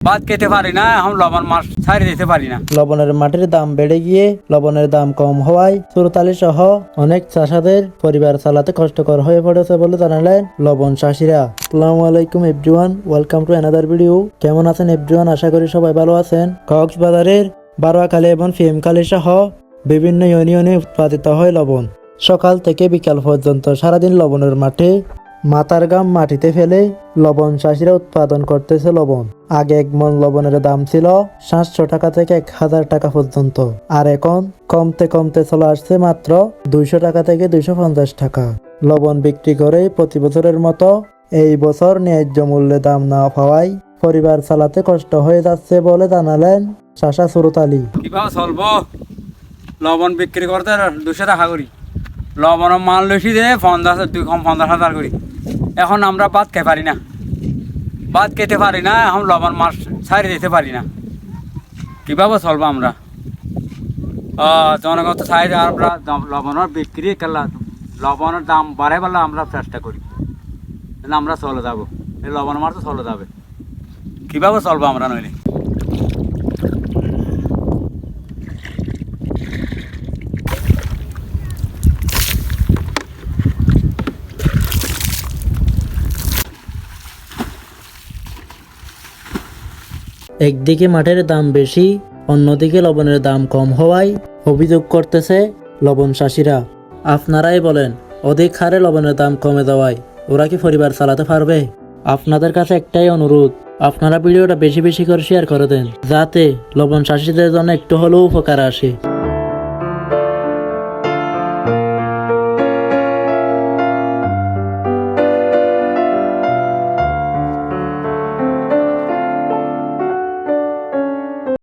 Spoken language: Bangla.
ভাত খেতে পারি না, এখন লবণ মাছ ছাড়ি দিতে পারি না। লবণের মাটির দাম বেড়ে গিয়ে লবণের দাম কম হওয়ায় সুরতালি সহ অনেক চাষাদের পরিবার চালাতে কষ্টকর হয়ে পড়েছে বলে জানালেন লবণ চাষিরা। আসসালামু আলাইকুম everyone, welcome to another video কেমন আছেন এভরিওয়ান? আশা করি সবাই ভালো আছেন। কক্সবাজারের বারোয়াখালী এবং ফিএমখালী সহ বিভিন্ন ইউনিয়নে উৎপাদিত হয় লবণ। সকাল থেকে বিকাল পর্যন্ত সারাদিন লবণের মাঠে মাথার গাম মাটিতে ফেলে লবণ চাষিরা উৎপাদন করতেছে লবণ। আগে এক মন লবণের দাম ছিল সাতশো টাকা থেকে এক হাজার টাকা পর্যন্ত। আর এখন কমতে কমতে চলে আসছে মাত্র দুইশো টাকা থেকে দুইশো পঞ্চাশ টাকা। লবণ বিক্রি করে প্রতি বছরের মতো এই বছর ন্যায্য মূল্যে দাম না পাওয়ায় পরিবার চালাতে কষ্ট হয়ে যাচ্ছে বলে জানালেন চাষা সুরত আলী। লবণ বিক্রি করতে দুশো টাকা করি। লবণের মাল লসি দিয়ে পঞ্চাশ, দুই কম পঞ্চাশ হাজার করি। এখন আমরা ভাত খেতে পারি না। ভাত খেতে পারি না, এখন লবণ মাছ ছাড়ি দিতে পারি না। কীভাবে চলবো আমরা? জনগণ তো ছাড়ি আমরা লবণের বিক্রি করলাম লবণের দাম বাড়াই পারলে আমরা চেষ্টা করি। আমরা চলে যাব। এই লবণ মাছ তো চলে যাবে। কীভাবে চলবো আমরা নইলে? একদিকে মাঠের দাম বেশি, অন্যদিকে লবণের দাম কম হওয়ায় অভিযোগ করতেছে লবণ চাষিরা। আপনারাই বলেন, অধিক হারে লবণের দাম কমে দেওয়ায় ওরা কি পরিবার চালাতে পারবে? আপনাদের কাছে একটাই অনুরোধ, আপনারা ভিডিওটা বেশি বেশি করে শেয়ার করে দেন, যাতে লবণ চাষিদের জন্য একটু হলেও উপকার আসে।